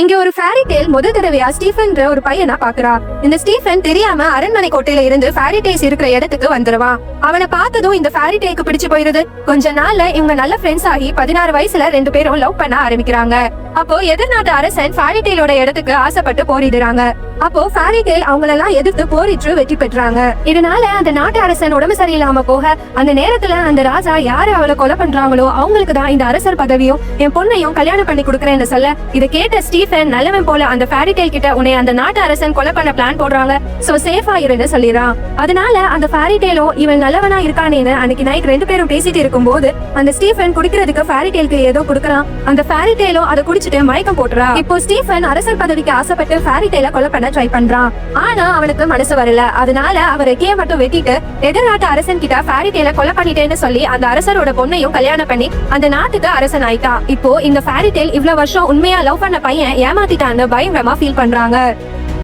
இங்க ஒரு fairy Dale முதல் தடவையா ஸ்டீஃபன்ற ஒரு பையனா பாக்குறா. இந்த ஸ்டீஃபன் தெரியாம அரண்மனை கோட்டையில இருந்து ஃபேரி டேஸ் இருக்கிற இடத்துக்கு வந்துருவான் அவனை பார்த்ததும் இந்த ஃபேரி டேக்கு பிடிச்சு போயிருது. கொஞ்ச நாள்ல இவங்க நல்ல ஃப்ரெண்ட்ஸ் ஆகி பதினாறு வயசுல ரெண்டு பேரும் லவ் பண்ண ஆரம்பிக்கிறாங்க. அப்போ எதிர்நாட்டு அரசன் ஃபேரி டேலோட இடத்துக்கு ஆசைப்பட்டு போரிடுறாங்க. அப்போ ஃபேரி டேல் அவங்களெல்லாம் எதிர்த்து போரிட்டு வெற்றி பெற்றாங்க. இதனால அந்த நாட்டு அரசன் உடம்பு சரியில்லாம போக அந்த நேரத்துல அந்த ராஜா யாரு அவளை கொலை பண்றாங்களோ அவங்களுக்கு தான் இந்த அரசர் பதவியும் என் பொண்ணையும் கல்யாணம் பண்ணி கொடுக்குறேன்னு சொல்ல இதை கேட்ட ஸ்டீஃபன் நல்லவன் போல அந்த ஃபேரிடேல் கிட்ட உன்னை அந்த நாட்டு அரசன் கொலை பண்ண பிளான் போடுறாங்க. சோ சேஃபா இருன்னு சொல்லிடுறான். அதனால அந்த ஃபேரி இவன் நல்லவனா இருக்கானேன்னு அன்னைக்கு நைட் ரெண்டு பேரும் பேசிட்டு இருக்கும்போது அந்த ஸ்டீஃபன் குடிக்கிறதுக்கு ஃபேரி டேலுக்கு ஏதோ கொடுக்குறான். அந்த ஃபேரி டேலும் அதை குடிச்சிட்டு மயக்கம் போட்டுறா. இப்போ ஸ்டீஃபன் அரசர் பதவிக்கு ஆசைப்பட்டு ஃபேரி டெய்ல கொலை பண்ண ட்ரை பண்றான். ஆனா அவனுக்கு மனசு வரல. அதனால அவர் கே மட்டும் வெட்டிட்டு எதிர்நாட்டு அரசன் கிட்ட ஃபேரி டெய்ல கொலை பண்ணிட்டேன்னு சொல்லி அந்த அரசரோட பொண்ணையும் கல்யாணம் பண்ணி அந்த நாட்டுக்கு அரசன் ஆயிட்டான் இப்போ இந்த ஃபேரி டெய்ல் இவ்வளவு வருஷம் உண்மையா லவ் பண்ண பையன் ஏமாத்திட்டான்னு பயங்கரமா ஃபீல் பண்றாங்க.